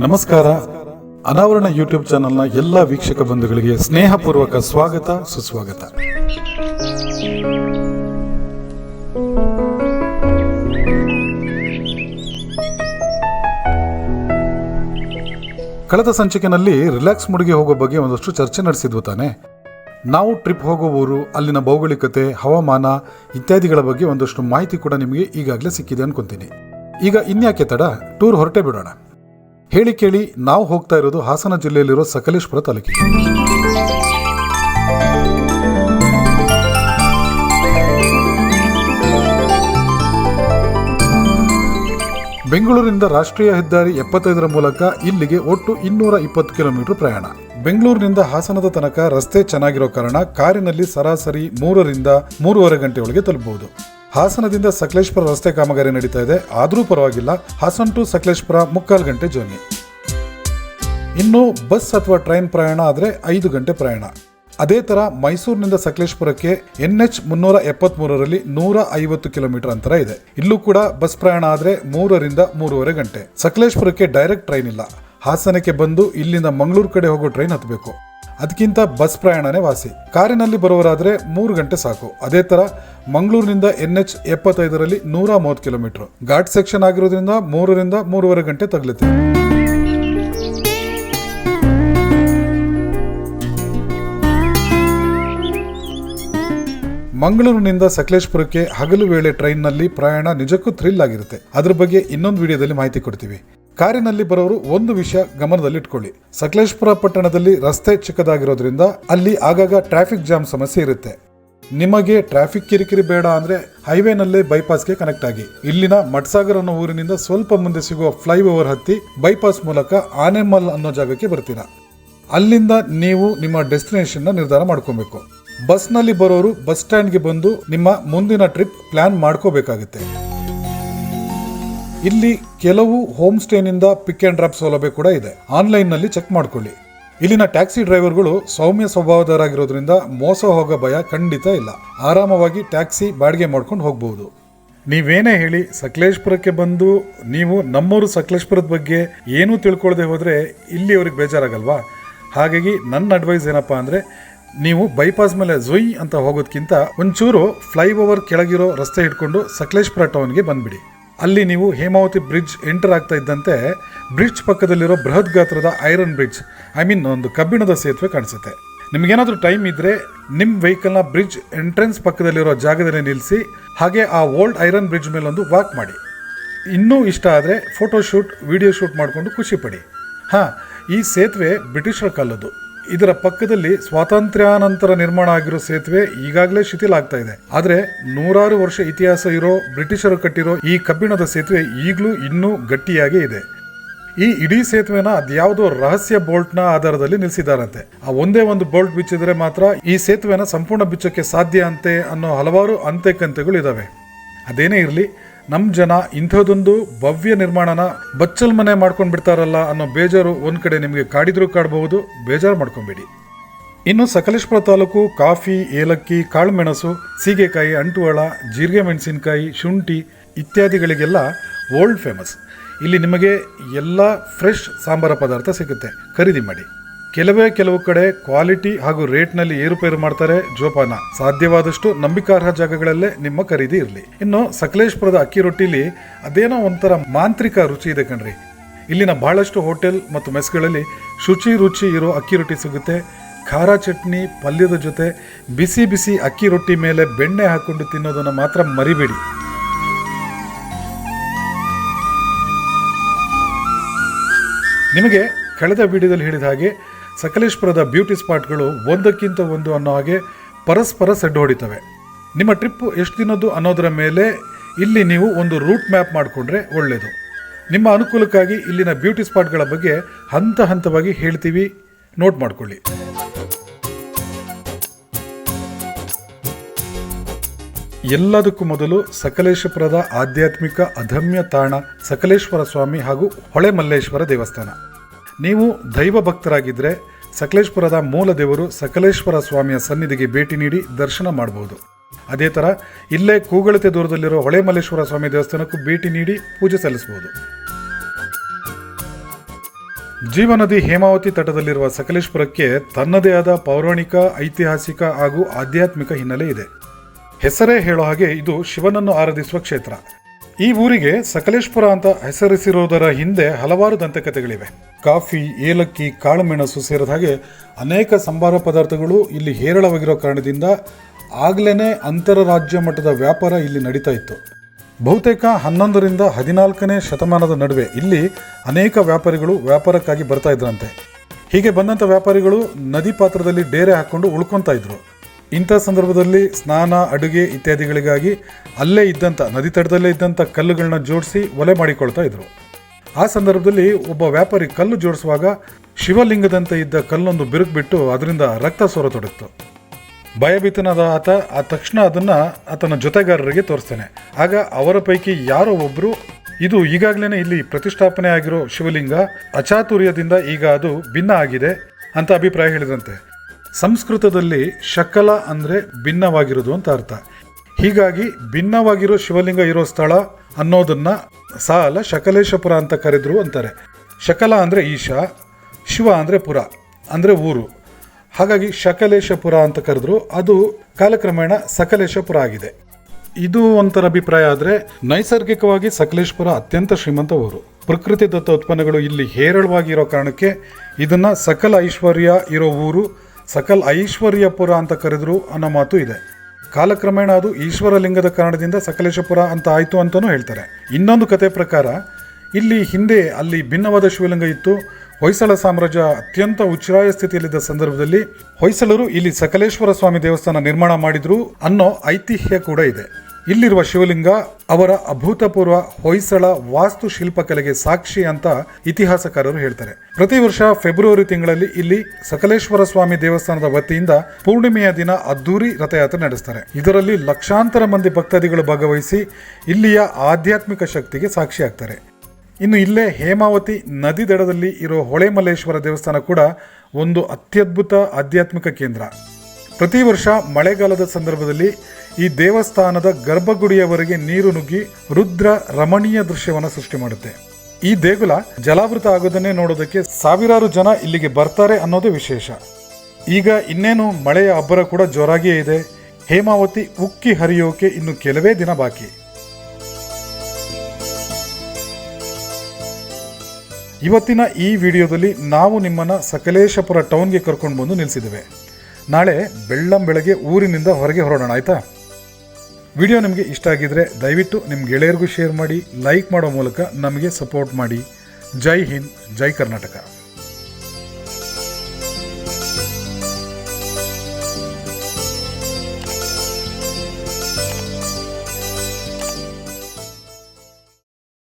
ನಮಸ್ಕಾರ. ಅನಾವರಣ ಯೂಟ್ಯೂಬ್ ಚಾನೆಲ್ನ ಎಲ್ಲ ವೀಕ್ಷಕ ಬಂಧುಗಳಿಗೆ ಸ್ನೇಹಪೂರ್ವಕ ಸ್ವಾಗತ, ಸುಸ್ವಾಗತ. ಕಳೆದ ಸಂಚಿಕೆನಲ್ಲಿ ರಿಲ್ಯಾಕ್ಸ್ ಮುಡಿಗೆ ಹೋಗೋ ಬಗ್ಗೆ ಒಂದಷ್ಟು ಚರ್ಚೆ ನಡೆಸಿದ್ವು ತಾನೆ. ನಾವು ಟ್ರಿಪ್ ಹೋಗೋ ಊರು, ಅಲ್ಲಿನ ಭೌಗೋಳಿಕತೆ, ಹವಾಮಾನ ಇತ್ಯಾದಿಗಳ ಬಗ್ಗೆ ಒಂದಷ್ಟು ಮಾಹಿತಿ ಕೂಡ ನಿಮಗೆ ಈಗಾಗಲೇ ಸಿಕ್ಕಿದೆ ಅನ್ಕೊಂತೀನಿ. ಈಗ ಇನ್ಯಾಕೆ ತಡ? ಟೂರ್ ಹೊರಟೆ ಬಿಡೋಣ. ಹೇಳಿ ಕೇಳಿ ನಾವು ಹೋಗ್ತಾ ಇರೋದು ಹಾಸನ ಜಿಲ್ಲೆಯಲ್ಲಿರೋ ಸಕಲೇಶ್ಪುರ ತಾಲೂಕಿಗೆ. ಬೆಂಗಳೂರಿನಿಂದ ರಾಷ್ಟ್ರೀಯ ಹೆದ್ದಾರಿ ಎಪ್ಪತ್ತೈದರ ಮೂಲಕ ಇಲ್ಲಿಗೆ ಒಟ್ಟು ಇನ್ನೂರ ಇಪ್ಪತ್ತು ಕಿಲೋಮೀಟರ್ ಪ್ರಯಾಣ. ಬೆಂಗಳೂರಿನಿಂದ ಹಾಸನದ ತನಕ ರಸ್ತೆ ಚೆನ್ನಾಗಿರೋ ಕಾರಣ ಕಾರಿನಲ್ಲಿ ಸರಾಸರಿ ಮೂರರಿಂದ ಮೂರುವರೆ ಗಂಟೆ ಒಳಗೆ ತಲುಪಬಹುದು. ಹಾಸನದಿಂದ ಸಕಲೇಶ್ಪುರ ರಸ್ತೆ ಕಾಮಗಾರಿ ನಡೀತಾ ಇದೆ. ಆದರೂ ಪರವಾಗಿಲ್ಲ. ಹಾಸನ್ ಟು ಸಕಲೇಶ್ಪುರ ಮುಕ್ಕಾಲು ಗಂಟೆ ಜರ್ನಿ. ಇನ್ನು ಬಸ್ ಅಥವಾ ಟ್ರೈನ್ ಪ್ರಯಾಣ ಆದರೆ ಐದು ಗಂಟೆ ಪ್ರಯಾಣ. ಅದೇ ತರ ಮೈಸೂರಿನಿಂದ ಸಕಲೇಶ್ಪುರಕ್ಕೆ ಎನ್ ಎಚ್ ಮುನ್ನೂರ ಎಪ್ಪತ್ಮೂರರಲ್ಲಿ ನೂರ ಐವತ್ತು ಕಿಲೋಮೀಟರ್ ಅಂತರ ಇದೆ. ಇಲ್ಲೂ ಕೂಡ ಬಸ್ ಪ್ರಯಾಣ ಆದರೆ ಮೂರರಿಂದ ಮೂರುವರೆ ಗಂಟೆ. ಸಕಲೇಶ್ಪುರಕ್ಕೆ ಡೈರೆಕ್ಟ್ ಟ್ರೈನ್ ಇಲ್ಲ. ಹಾಸನಕ್ಕೆ ಬಂದು ಇಲ್ಲಿಂದ ಮಂಗಳೂರು ಕಡೆ ಹೋಗೋ ಟ್ರೈನ್ ಹತ್ತಬೇಕು ಅದಕ್ಕಿಂತ ಬಸ್ ಪ್ರಯಾಣನೇ ವಾಸಿ. ಕಾರಿನಲ್ಲಿ ಬರುವರಾದ್ರೆ ಮೂರು ಗಂಟೆ ಸಾಕು. ಅದೇ ತರ ಮಂಗಳೂರಿನಿಂದ ಎನ್ ಎಚ್ ಎಪ್ಪತ್ತೈದರಲ್ಲಿ ನೂರ ಮೂವತ್ತು ಕಿಲೋಮೀಟರ್. ಘಾಟ್ ಸೆಕ್ಷನ್ ಆಗಿರೋದ್ರಿಂದ ಮೂರರಿಂದ ಮೂರುವರೆ ಗಂಟೆ ತಗಲುತ್ತೆ. ಮಂಗಳೂರಿನಿಂದ ಸಕಲೇಶ್ಪುರಕ್ಕೆ ಹಗಲು ವೇಳೆ ಟ್ರೈನ್ನಲ್ಲಿ ಪ್ರಯಾಣ ನಿಜಕ್ಕೂ ಥ್ರಿಲ್ ಆಗಿರುತ್ತೆ. ಅದ್ರ ಬಗ್ಗೆ ಇನ್ನೊಂದು ವಿಡಿಯೋದಲ್ಲಿ ಮಾಹಿತಿ ಕೊಡ್ತೀವಿ. ಕಾರಿನಲ್ಲಿ ಬರೋರು ಒಂದು ವಿಷಯ ಗಮನದಲ್ಲಿಟ್ಕೊಳ್ಳಿ. ಸಕಲೇಶ್ಪುರ ಪಟ್ಟಣದಲ್ಲಿ ರಸ್ತೆ ಚಿಕ್ಕದಾಗಿರೋದ್ರಿಂದ ಅಲ್ಲಿ ಆಗಾಗ ಟ್ರಾಫಿಕ್ ಜಾಮ್ ಸಮಸ್ಯೆ ಇರುತ್ತೆ. ನಿಮಗೆ ಟ್ರಾಫಿಕ್ ಕಿರಿಕಿರಿ ಬೇಡ ಅಂದ್ರೆ ಹೈವೇನಲ್ಲೇ ಬೈಪಾಸ್ಗೆ ಕನೆಕ್ಟ್ ಆಗಿ. ಇಲ್ಲಿನ ಮಟ್ಸಾಗರ್ ಅನ್ನೋ ಊರಿನಿಂದ ಸ್ವಲ್ಪ ಮುಂದೆ ಸಿಗುವ ಫ್ಲೈಓವರ್ ಹತ್ತಿ ಬೈಪಾಸ್ ಮೂಲಕ ಆನೆಮಲ್ ಅನ್ನೋ ಜಾಗಕ್ಕೆ ಬರ್ತೀರಾ. ಅಲ್ಲಿಂದ ನೀವು ನಿಮ್ಮ ಡೆಸ್ಟಿನೇಷನ್ನ ನಿರ್ಧಾರ ಮಾಡ್ಕೊಬೇಕು. ಬಸ್ನಲ್ಲಿ ಬರೋರು ಬಸ್ ಸ್ಟ್ಯಾಂಡ್ಗೆ ಬಂದು ನಿಮ್ಮ ಮುಂದಿನ ಟ್ರಿಪ್ ಪ್ಲಾನ್ ಮಾಡ್ಕೋಬೇಕಾಗುತ್ತೆ. ಇಲ್ಲಿ ಕೆಲವು ಹೋಮ್ ಸ್ಟೇನಿಂದ ಪಿಕ್ ಅಂಡ್ ಡ್ರಾಪ್ ಸೌಲಭ್ಯ ಕೂಡ ಇದೆ. ಆನ್ಲೈನ್ನಲ್ಲಿ ಚೆಕ್ ಮಾಡ್ಕೊಳ್ಳಿ. ಇಲ್ಲಿನ ಟ್ಯಾಕ್ಸಿ ಡ್ರೈವರ್ಗಳು ಸೌಮ್ಯ ಸ್ವಭಾವದವರಾಗಿರೋದ್ರಿಂದ ಮೋಸ ಹೋಗೋ ಭಯ ಖಂಡಿತ ಇಲ್ಲ. ಆರಾಮವಾಗಿ ಟ್ಯಾಕ್ಸಿ ಬಾಡಿಗೆ ಮಾಡ್ಕೊಂಡು ಹೋಗಬಹುದು ನೀವೇನೇ ಹೇಳಿ ಸಕಲೇಶ್ಪುರಕ್ಕೆ ಬಂದು ನೀವು ನಮ್ಮೂರು ಸಕಲೇಶ್ಪುರದ ಬಗ್ಗೆ ಏನೂ ತಿಳ್ಕೊಳ್ಳದೆ ಹೋದ್ರೆ ಇಲ್ಲಿ ಅವ್ರಿಗೆ ಬೇಜಾರಾಗಲ್ವಾ? ಹಾಗಾಗಿ ನನ್ನ ಅಡ್ವೈಸ್ ಏನಪ್ಪಾ ಅಂದ್ರೆ ನೀವು ಬೈಪಾಸ್ ಮೇಲೆ ಝುಯ್ ಅಂತ ಹೋಗೋದಕ್ಕಿಂತ ಒಂಚೂರು ಫ್ಲೈಓವರ್ ಕೆಳಗಿರೋ ರಸ್ತೆ ಹಿಡ್ಕೊಂಡು ಸಕಲೇಶ್ಪುರ ಟೌನ್ಗೆ ಬಂದ್ಬಿಡಿ. ಅಲ್ಲಿ ನೀವು ಹೇಮಾವತಿ ಬ್ರಿಡ್ಜ್ ಎಂಟರ್ ಆಗ್ತಾ ಇದ್ದಂತೆ ಬ್ರಿಡ್ಜ್ ಪಕ್ಕದಲ್ಲಿರೋ ಬೃಹತ್ ಗಾತ್ರದ ಐರನ್ ಬ್ರಿಡ್ಜ್, ಐ ಮೀನ್ ಒಂದು ಕಬ್ಬಿಣದ ಸೇತುವೆ ಕಾಣಿಸುತ್ತೆ. ನಿಮಗೇನಾದರೂ ಟೈಮ್ ಇದ್ರೆ ನಿಮ್ಮ ವೆಹಿಕಲ್ನ ಬ್ರಿಡ್ಜ್ ಎಂಟ್ರೆನ್ಸ್ ಪಕ್ಕದಲ್ಲಿರೋ ಜಾಗದಲ್ಲಿ ನಿಲ್ಲಿಸಿ ಹಾಗೆ ಆ ಓಲ್ಡ್ ಐರನ್ ಬ್ರಿಡ್ಜ್ ಮೇಲೊಂದು ವಾಕ್ ಮಾಡಿ. ಇನ್ನೂ ಇಷ್ಟ ಆದರೆ ಫೋಟೋ ಶೂಟ್, ವಿಡಿಯೋ ಶೂಟ್ ಮಾಡಿಕೊಂಡು ಖುಷಿ ಪಡಿ. ಹಾಂ, ಈ ಸೇತುವೆ ಬ್ರಿಟಿಷರ ಕಾಲದ್ದು. ಇದರ ಪಕ್ಕದಲ್ಲಿ ಸ್ವಾತಂತ್ರ್ಯಾನಂತರ ನಿರ್ಮಾಣ ಆಗಿರೋ ಸೇತುವೆ ಈಗಾಗಲೇ ಶಿಥಿಲ ಆಗ್ತಾ ಇದೆ. ಆದ್ರೆ ನೂರಾರು ವರ್ಷ ಇತಿಹಾಸ ಇರೋ ಬ್ರಿಟಿಷರು ಕಟ್ಟಿರೋ ಈ ಕಬ್ಬಿಣದ ಸೇತುವೆ ಈಗಲೂ ಇನ್ನೂ ಗಟ್ಟಿಯಾಗೇ ಇದೆ. ಈ ಇಡೀ ಸೇತುವೆನ ಅದ್ಯಾವುದೋ ರಹಸ್ಯ ಬೋಲ್ಟ್ನ ಆಧಾರದಲ್ಲಿ ನಿಲ್ಲಿಸಿದಾರಂತೆ ಆ ಒಂದೇ ಒಂದು ಬೋಲ್ಟ್ ಬಿಚ್ಚಿದ್ರೆ ಮಾತ್ರ ಈ ಸೇತುವೆನ ಸಂಪೂರ್ಣ ಬಿಚ್ಚಕ್ಕೆ ಸಾಧ್ಯ ಅಂತೆ ಅನ್ನೋ ಹಲವಾರು ಅಂತೆ ಕಂತೆಗಳು ಇದಾವೆ. ಅದೇನೇ ಇರಲಿ ನಮ್ಮ ಜನ ಇಂಥದ್ದೊಂದು ಭವ್ಯ ನಿರ್ಮಾಣನ ಬಚ್ಚಲ್ ಮನೆ ಮಾಡ್ಕೊಂಡು ಬಿಡ್ತಾರಲ್ಲ ಅನ್ನೋ ಬೇಜಾರು ಒಂದು ಕಡೆ ನಿಮಗೆ ಕಾಡಿದ್ರು ಕಾಡಬಹುದು, ಬೇಜಾರು ಮಾಡ್ಕೊಂಬೇಡಿ. ಇನ್ನು ಸಕಲೇಶ್ಪುರ ತಾಲೂಕು ಕಾಫಿ, ಏಲಕ್ಕಿ, ಕಾಳುಮೆಣಸು, ಸೀಗೆಕಾಯಿ ಅಂಟುವಳ ಜೀರಿಗೆ ಮೆಣಸಿನಕಾಯಿ, ಶುಂಠಿ ಇತ್ಯಾದಿಗಳಿಗೆಲ್ಲ ವರ್ಲ್ಡ್ ಫೇಮಸ್ ಇಲ್ಲಿ ನಿಮಗೆ ಎಲ್ಲ ಫ್ರೆಶ್ ಸಾಂಬಾರ ಪದಾರ್ಥ ಸಿಗುತ್ತೆ. ಖರೀದಿ ಮಾಡಿ. ಕೆಲವೇ ಕೆಲವು ಕಡೆ ಕ್ವಾಲಿಟಿ ಹಾಗೂ ರೇಟ್ನಲ್ಲಿ ಏರುಪೇರು ಮಾಡ್ತಾರೆ ಜೋಪಾನ. ಸಾಧ್ಯವಾದಷ್ಟು ನಂಬಿಕಾರ್ಹ ಜಾಗಗಳಲ್ಲೇ ನಿಮ್ಮ ಖರೀದಿ ಇರಲಿ. ಇನ್ನು ಸಕಲೇಶ್ಪುರದ ಅಕ್ಕಿ ರೊಟ್ಟಿಲಿ ಅದೇನೋ ಒಂಥರ ಮಾಂತ್ರಿಕ ರುಚಿ ಇದೆ ಕಣ್ರಿ. ಇಲ್ಲಿನ ಬಹಳಷ್ಟು ಹೋಟೆಲ್ ಮತ್ತು ಮೆಸ್ಗಳಲ್ಲಿ ಶುಚಿ ರುಚಿ ಇರೋ ಅಕ್ಕಿ ರೊಟ್ಟಿ ಸಿಗುತ್ತೆ. ಖಾರ ಚಟ್ನಿ, ಪಲ್ಯದ ಜೊತೆ ಬಿಸಿ ಬಿಸಿ ಅಕ್ಕಿ ರೊಟ್ಟಿ ಮೇಲೆ ಬೆಣ್ಣೆ ಹಾಕೊಂಡು ತಿನ್ನೋದನ್ನು ಮಾತ್ರ ಮರಿಬೇಡಿ. ನಿಮಗೆ ಕಳೆದ ವಿಡಿಯೋದಲ್ಲಿ ಹೇಳಿದ ಹಾಗೆ ಸಕಲೇಶ್ಪುರದ ಬ್ಯೂಟಿ ಸ್ಪಾಟ್ಗಳು ಒಂದಕ್ಕಿಂತ ಒಂದು ಅನ್ನೋ ಹಾಗೆ ಪರಸ್ಪರ ಸೆಡ್ ಹೊಡಿತವೆ. ನಿಮ್ಮ ಟ್ರಿಪ್ ಎಷ್ಟು ದಿನದ್ದು ಅನ್ನೋದರ ಮೇಲೆ ಇಲ್ಲಿ ನೀವು ಒಂದು ರೂಟ್ ಮ್ಯಾಪ್ ಮಾಡಿಕೊಂಡ್ರೆ ಒಳ್ಳೆಯದು ನಿಮ್ಮ ಅನುಕೂಲಕ್ಕಾಗಿ ಇಲ್ಲಿನ ಬ್ಯೂಟಿ ಸ್ಪಾಟ್ಗಳ ಬಗ್ಗೆ ಹಂತ ಹಂತವಾಗಿ ಹೇಳ್ತೀವಿ. ನೋಟ್ ಮಾಡ್ಕೊಳ್ಳಿ. ಎಲ್ಲದಕ್ಕೂ ಮೊದಲು ಸಕಲೇಶಪುರದ ಆಧ್ಯಾತ್ಮಿಕ ಅಧಮ್ಯ ತಾಣ ಸಕಲೇಶ್ವರ ಸ್ವಾಮಿ ಹಾಗೂ ಹೊಳೆ ಮಲ್ಲೇಶ್ವರ ದೇವಸ್ಥಾನ. ನೀವು ದೈವ ಭಕ್ತರಾಗಿದ್ದರೆ ಸಕಲೇಶ್ಪುರದ ಮೂಲ ದೇವರು ಸಕಲೇಶ್ವರ ಸ್ವಾಮಿಯ ಸನ್ನಿಧಿಗೆ ಭೇಟಿ ನೀಡಿ ದರ್ಶನ ಮಾಡಬಹುದು. ಅದೇ ಥರ ಇಲ್ಲೇ ಕೂಗಳತೆ ದೂರದಲ್ಲಿರೋ ಹೊಳೆಮಲ್ಲೇಶ್ವರ ಸ್ವಾಮಿ ದೇವಸ್ಥಾನಕ್ಕೂ ಭೇಟಿ ನೀಡಿ ಪೂಜೆ ಸಲ್ಲಿಸಬಹುದು. ಜೀವನದಿ ಹೇಮಾವತಿ ತಟದಲ್ಲಿರುವ ಸಕಲೇಶ್ಪುರಕ್ಕೆ ತನ್ನದೇ ಆದ ಪೌರಾಣಿಕ, ಐತಿಹಾಸಿಕ ಹಾಗೂ ಆಧ್ಯಾತ್ಮಿಕ ಹಿನ್ನೆಲೆ ಇದೆ. ಹೆಸರೇ ಹೇಳೋ ಹಾಗೆ ಇದು ಶಿವನನ್ನು ಆರಾಧಿಸುವ ಕ್ಷೇತ್ರ. ಈ ಊರಿಗೆ ಸಕಲೇಶ್ಪುರ ಅಂತ ಹೆಸರಿಸಿರುವುದರ ಹಿಂದೆ ಹಲವಾರು ದಂತಕಥೆಗಳಿವೆ. ಕಾಫಿ, ಏಲಕ್ಕಿ, ಕಾಳುಮೆಣಸು ಸೇರಿದ ಹಾಗೆ ಅನೇಕ ಸಂಬಾರ ಪದಾರ್ಥಗಳು ಇಲ್ಲಿ ಹೇರಳವಾಗಿರೋ ಕಾರಣದಿಂದ ಆಗ್ಲೇ ಅಂತರರಾಜ್ಯ ಮಟ್ಟದ ವ್ಯಾಪಾರ ಇಲ್ಲಿ ನಡೀತಾ ಇತ್ತು. ಬಹುತೇಕ ಹನ್ನೊಂದರಿಂದ ಹದಿನಾಲ್ಕನೇ ಶತಮಾನದ ನಡುವೆ ಇಲ್ಲಿ ಅನೇಕ ವ್ಯಾಪಾರಿಗಳು ವ್ಯಾಪಾರಕ್ಕಾಗಿ ಬರ್ತಾ ಇದ್ರಂತೆ. ಹೀಗೆ ಬಂದಂಥ ವ್ಯಾಪಾರಿಗಳು ನದಿ ಪಾತ್ರದಲ್ಲಿ ಡೇರೆ ಹಾಕೊಂಡು ಉಳ್ಕೊತಾ ಇದ್ರು. ಇಂಥ ಸಂದರ್ಭದಲ್ಲಿ ಸ್ನಾನ, ಅಡುಗೆ ಇತ್ಯಾದಿಗಳಿಗಾಗಿ ಅಲ್ಲೇ ಇದ್ದಂಥ ನದಿ ತಟದಲ್ಲೇ ಇದ್ದಂಥ ಕಲ್ಲುಗಳನ್ನ ಜೋಡಿಸಿ ಒಲೆ ಮಾಡಿಕೊಳ್ತಾ ಇದ್ರು. ಆ ಸಂದರ್ಭದಲ್ಲಿ ಒಬ್ಬ ವ್ಯಾಪಾರಿ ಕಲ್ಲು ಜೋಡಿಸುವಾಗ ಶಿವಲಿಂಗದಂತೆ ಇದ್ದ ಕಲ್ಲೊಂದು ಬಿರುಕು ಬಿಟ್ಟು ಅದರಿಂದ ರಕ್ತ ಸೋರತೊಡಗಿತು ಭಯಭೀತನಾದ ಆತ, ಆ ತಕ್ಷಣ ಅದನ್ನ ಆತನ ಜೊತೆಗಾರರಿಗೆ ತೋರಿಸ್ತಾನೆ. ಆಗ ಅವರ ಪೈಕಿ ಯಾರೋ ಒಬ್ರು, ಇದು ಈಗಾಗಲೇ ಇಲ್ಲಿ ಪ್ರತಿಷ್ಠಾಪನೆ ಆಗಿರೋ ಶಿವಲಿಂಗ, ಅಚಾತುರ್ಯದಿಂದ ಈಗ ಅದು ಭಿನ್ನ ಆಗಿದೆ ಅಂತ ಅಭಿಪ್ರಾಯ ಹೇಳಿದಂತೆ. ಸಂಸ್ಕೃತದಲ್ಲಿ ಶಕಲ ಅಂದ್ರೆ ಭಿನ್ನವಾಗಿರೋದು ಅಂತ ಅರ್ಥ. ಹೀಗಾಗಿ ಭಿನ್ನವಾಗಿರೋ ಶಿವಲಿಂಗ ಇರೋ ಸ್ಥಳ ಅನ್ನೋದನ್ನ ಸಾಲ ಶಕಲೇಶಪುರ ಅಂತ ಕರೆದ್ರು ಅಂತಾರೆ. ಶಕಲ ಅಂದರೆ ಈಶಾ, ಶಿವ ಅಂದರೆ ಪುರ, ಅಂದರೆ ಊರು. ಹಾಗಾಗಿ ಶಕಲೇಶಪುರ ಅಂತ ಕರೆದ್ರು, ಅದು ಕಾಲಕ್ರಮೇಣ ಸಕಲೇಶಪುರ ಆಗಿದೆ. ಇದು ಒಂಥರ ಅಭಿಪ್ರಾಯ ಆದರೆ, ನೈಸರ್ಗಿಕವಾಗಿ ಸಕಲೇಶಪುರ ಅತ್ಯಂತ ಶ್ರೀಮಂತ ಊರು. ಪ್ರಕೃತಿ ದತ್ತ ಉತ್ಪನ್ನಗಳು ಇಲ್ಲಿ ಹೇರಳವಾಗಿ ಇರೋ ಕಾರಣಕ್ಕೆ ಇದನ್ನು ಸಕಲ ಐಶ್ವರ್ಯ ಇರೋ ಊರು, ಸಕಲ್ ಐಶ್ವರ್ಯಪುರ ಅಂತ ಕರೆದ್ರು ಅನ್ನೋ ಮಾತು ಇದೆ. ಕಾಲಕ್ರಮೇಣ ಅದು ಈಶ್ವರಲಿಂಗದ ಕಾರಣದಿಂದ ಸಕಲೇಶಪುರ ಅಂತ ಆಯ್ತು ಅಂತಲೂ ಹೇಳ್ತಾರೆ. ಇನ್ನೊಂದು ಕತೆ ಪ್ರಕಾರ ಇಲ್ಲಿ ಹಿಂದೆ ಅಲ್ಲಿ ಭಿನ್ನವಾದ ಶಿವಲಿಂಗ ಇತ್ತು. ಹೊಯ್ಸಳ ಸಾಮ್ರಾಜ್ಯ ಅತ್ಯಂತ ಉಚ್ಛ್ರಾಯ ಸ್ಥಿತಿಯಲ್ಲಿದ್ದ ಸಂದರ್ಭದಲ್ಲಿ ಹೊಯ್ಸಳರು ಇಲ್ಲಿ ಸಕಲೇಶ್ವರ ಸ್ವಾಮಿ ದೇವಸ್ಥಾನ ನಿರ್ಮಾಣ ಮಾಡಿದ್ರು ಅನ್ನೋ ಐತಿಹ್ಯ ಕೂಡ ಇದೆ. ಇಲ್ಲಿರುವ ಶಿವಲಿಂಗ ಅವರ ಅಭೂತಪೂರ್ವ ಹೊಯ್ಸಳ ವಾಸ್ತು ಶಿಲ್ಪಕಲೆಗೆ ಸಾಕ್ಷಿ ಅಂತ ಇತಿಹಾಸಕಾರರು ಹೇಳ್ತಾರೆ. ಪ್ರತಿ ವರ್ಷ ಫೆಬ್ರವರಿ ತಿಂಗಳಲ್ಲಿ ಇಲ್ಲಿ ಸಕಲೇಶ್ವರ ಸ್ವಾಮಿ ದೇವಸ್ಥಾನದ ವತಿಯಿಂದ ಪೂರ್ಣಿಮೆಯ ದಿನ ಅದ್ದೂರಿ ರಥಯಾತ್ರೆ ನಡೆಸ್ತಾರೆ. ಇದರಲ್ಲಿ ಲಕ್ಷಾಂತರ ಮಂದಿ ಭಕ್ತಾದಿಗಳು ಭಾಗವಹಿಸಿ ಇಲ್ಲಿಯ ಆಧ್ಯಾತ್ಮಿಕ ಶಕ್ತಿಗೆ ಸಾಕ್ಷಿಯಾಗ್ತಾರೆ. ಇನ್ನು ಇಲ್ಲೇ ಹೇಮಾವತಿ ನದಿ ದಡದಲ್ಲಿ ಇರೋ ಹೊಳೆಮಲ್ಲೇಶ್ವರ ದೇವಸ್ಥಾನ ಕೂಡ ಒಂದು ಅತ್ಯದ್ಭುತ ಆಧ್ಯಾತ್ಮಿಕ ಕೇಂದ್ರ. ಪ್ರತಿ ವರ್ಷ ಮಳೆಗಾಲದ ಸಂದರ್ಭದಲ್ಲಿ ಈ ದೇವಸ್ಥಾನದ ಗರ್ಭಗುಡಿಯವರೆಗೆ ನೀರು ನುಗ್ಗಿ ರುದ್ರ ರಮಣೀಯ ದೃಶ್ಯವನ್ನು ಸೃಷ್ಟಿ ಮಾಡುತ್ತೆ. ಈ ದೇಗುಲ ಜಲಾವೃತ ಆಗೋದನ್ನೇ ನೋಡೋದಕ್ಕೆ ಸಾವಿರಾರು ಜನ ಇಲ್ಲಿಗೆ ಬರ್ತಾರೆ ಅನ್ನೋದೇ ವಿಶೇಷ. ಈಗ ಇನ್ನೇನು ಮಳೆಯ ಅಬ್ಬರ ಕೂಡ ಜೋರಾಗಿಯೇ ಇದೆ. ಹೇಮಾವತಿ ಉಕ್ಕಿ ಹರಿಯೋಕೆ ಇನ್ನು ಕೆಲವೇ ದಿನ ಬಾಕಿ. ಇವತ್ತಿನ ಈ ವಿಡಿಯೋದಲ್ಲಿ ನಾವು ನಿಮ್ಮನ್ನು ಸಕಲೇಶಪುರ ಟೌನ್ಗೆ ಕರ್ಕೊಂಡು ಬಂದು ನಿಲ್ಲಿಸಿದ್ದೇವೆ ನಾಳೆ ಬೆಳ್ಳಂ ಬೆಳಗ್ಗೆ ಊರಿನಿಂದ ಹೊರಗೆ ಹೊರಡೋಣ, ಆಯ್ತಾ? ವಿಡಿಯೋ ನಿಮಗೆ ಇಷ್ಟ ಆಗಿದ್ರೆ ದಯವಿಟ್ಟು ನಿಮ್ಮ ಗೆಳೆಯರಿಗೂ ಶೇರ್ ಮಾಡಿ, ಲೈಕ್ ಮಾಡೋ ಮೂಲಕ ನಮಗೆ ಸಪೋರ್ಟ್ ಮಾಡಿ. ಜೈ ಹಿಂದ್, ಜೈ ಕರ್ನಾಟಕ.